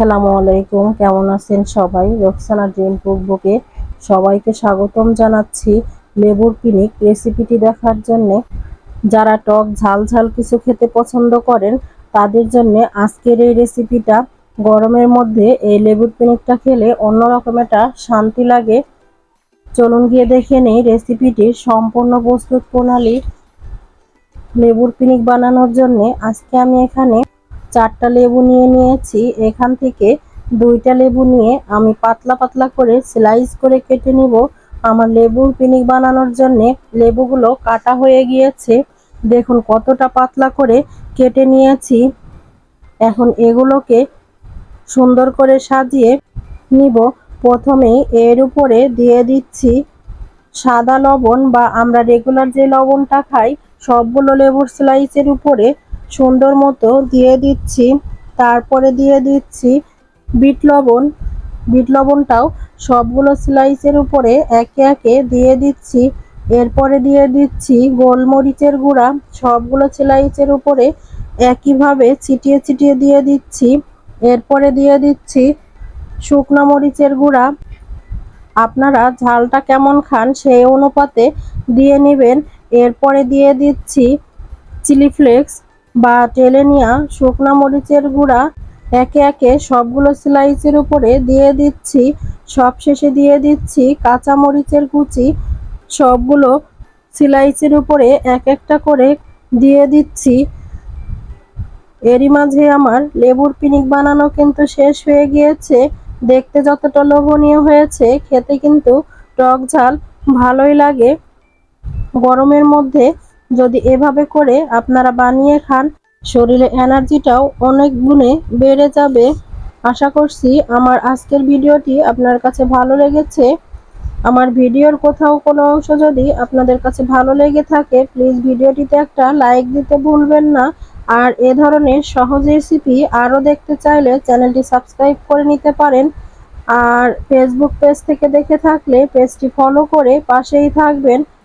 আসসালামু আলাইকুম, কেমন আছেন সবাই? রোকসানা ড্রিম কুকবুকে সবাইকে স্বাগতম জানাচ্ছি লেবুর পিনিক রেসিপিটি দেখার জন্য। যারা টক ঝাল ঝাল কিছু খেতে পছন্দ করেন, তাদের জন্য আজকের এই রেসিপিটা। গরমের মধ্যে এই লেবুর পিনিকটা খেলে অন্যরকম একটা শান্তি লাগে। চলুন গিয়ে দেখে নেই রেসিপিটির সম্পূর্ণ প্রস্তুত প্রণালী। লেবুর পিনিক বানানোর জন্যে আজকে আমি এখানে চারটা লেবু নিয়ে নিয়েছি। এখান থেকে দুইটা লেবু নিয়ে আমি পাতলা পাতলা করে স্লাইস করে কেটে নিব। আমার লেবুর পিনিক বানানোর জন্যে লেবুগুলো কাটা হয়ে গিয়েছে। দেখুন কতটা পাতলা করে কেটে নিয়েছি। এখন এগুলোকে সুন্দর করে সাজিয়ে নিব। প্রথমেই এর উপরে দিয়ে দিচ্ছি সাদা লবণ বা আমরা রেগুলার যে লবণটা খাই, সবগুলো লেবুর স্লাইসের উপরে সুন্দর মতো দিয়ে দিচ্ছি, তারপরে দিয়ে দিচ্ছি বিট লবণ। বিট লবণটাও সবগুলো স্লাইসের উপরে একে একে দিয়ে দিচ্ছি। এরপরে দিয়ে দিচ্ছি গোলমরিচের গুঁড়া, সবগুলো স্লাইসের উপরে একইভাবে ছিটিয়ে ছিটিয়ে দিয়ে দিচ্ছি। এরপরে দিয়ে দিচ্ছি শুকনো মরিচের গুঁড়া। আপনারা ঝালটা কেমন খান সেই অনুপাতে দিয়ে নেবেন। এরপরে দিয়ে দিচ্ছি চিলি ফ্লেক্স বা টেলে টেলেনিয়া শুকনা মরিচের গুঁড়া একে একে সবগুলো স্লাইসের উপরে দিয়ে দিচ্ছি। সব শেষে দিয়ে দিচ্ছি কাঁচা মরিচের কুচি। সবগুলো স্লাইসের উপরে এক একটা করে দিয়ে দিচ্ছি। এরই মাঝে আমার লেবুর পিনিক বানানো কিন্তু শেষ হয়ে গিয়েছে। দেখতে যতটা লোভনীয় হয়েছে, খেতে কিন্তু টক ঝাল ভালোই লাগে। গরমের মধ্যে যদি এভাবে করে আপনারা বানিয়ে খান, শরীরে এনার্জিটাও অনেক গুণে বেড়ে যাবে। আশা করছি আমার আজকের ভিডিওটি আপনার কাছে ভালো লেগেছে। আমার ভিডিওর কোথাও কোনো অংশ যদি আপনাদের কাছে ভালো লেগে থাকে প্লিজ ভিডিওটিতে একটা লাইক দিতে ভুলবেন না। আর এ ধরনের সহজ রেসিপি আরও দেখতে চাইলে চ্যানেলটি সাবস্ক্রাইব করে নিতে পারেন। আর ফেসবুক পেজ থেকে দেখে থাকলে পেজটি ফলো করে পাশেই থাকবেন।